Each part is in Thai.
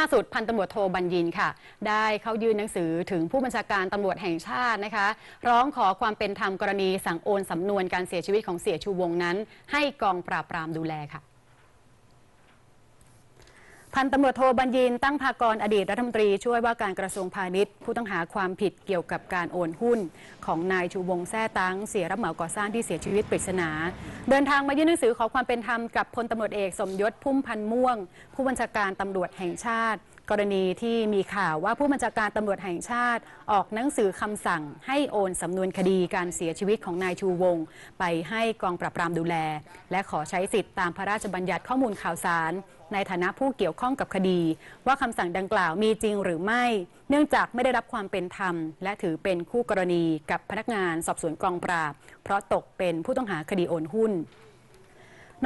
ล่าสุดพันตำรวจโทบัญญินค่ะ ได้เข้ายื่นหนังสือถึงผู้บัญชาการตำรวจแห่งชาตินะคะ ร้องขอความเป็นธรรมกรณีสั่งโอนสำนวนการเสียชีวิตของเสียชูวงนั้น ให้กองปราบปรามดูแลค่ะ พันตำรวจโทบัญญินตั้งภากรอดีตรัฐมนตรี ช่วยว่าการกระทรวงพาณิชย์ ผู้ต้องหาความผิดเกี่ยวกับการโอนหุ้น ของนายชูวงแท้ตังเสียรับเหมาก่อสร้างที่เสียชีวิตปริศนา เดินทางมายื่นหนังสือขอความเป็นธรรมกับพลตำรวจเอกสมยศพุ่มพันธ์ม่วง ผู้บัญชาการตำรวจแห่งชาติ กรณีที่มีข่าวว่าผู้บัญชาการตำรวจแห่งชาติ ออกหนังสือคำสั่ง ให้โอนสำนวนคดีการเสียชีวิตของนายชูวง ไปให้กองปราบปรามดูแล และขอใช้สิทธิ์ตามพระราชบัญญัติข้อมูลข่าวสาร ในฐานะผู้เกี่ยวข้องกับคดี ว่าคำสั่งดังกล่าวมีจริงหรือไม่ เนื่องจากไม่ได้รับความเป็นธรรม และถือเป็นคู่กรณีกับพนักงานสอบสวนกองปราบ เพราะตกเป็นผู้ต้องหาคดีโอนหุ้น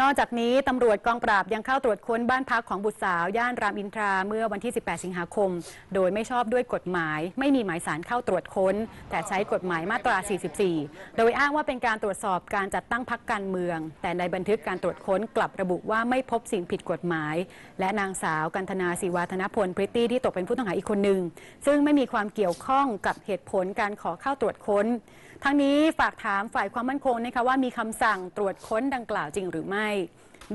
นอกจากนี้ตำรวจกองปราบยังเข้าตรวจค้นบ้านพักของบุตรสาว ย่านรามอินทราเมื่อวันที่ 18 สิงหาคม โดยไม่ชอบด้วยกฎหมาย ไม่มีหมายสารเข้าตรวจค้น แต่ใช้กฎหมายมาตรา 44 โดยอ้างว่าเป็นการตรวจสอบการจัดตั้งพักการเมือง แต่ในบันทึกการตรวจค้นกลับระบุว่าไม่พบสิ่งผิดกฎหมาย และนางสาวกันธนาศิวาธนพลพริตตี้ที่ตกเป็นผู้ต้องหาอีกคนหนึ่งซึ่งไม่มีความเกี่ยวข้องกับเหตุผลการขอเข้าตรวจค้น ทั้งนี้ฝากถามฝ่ายความมั่นคงนะคะว่ามีคำสั่งตรวจค้นดังกล่าวจริงหรือไม่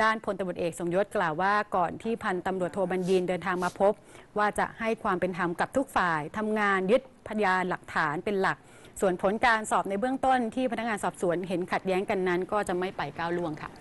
ด้านพลตำรวจเอกสมยศกล่าวว่าก่อนที่พันตำรวจโทบัญญินเดินทางมาพบ ว่าจะให้ความเป็นธรรมกับทุกฝ่ายทำงานยึดพยานหลักฐานเป็นหลัก ส่วนผลการสอบในเบื้องต้นที่พนักงานสอบสวนเห็นขัดแย้งกันนั้น ก็จะไม่ไปก้าวล่วงค่ะ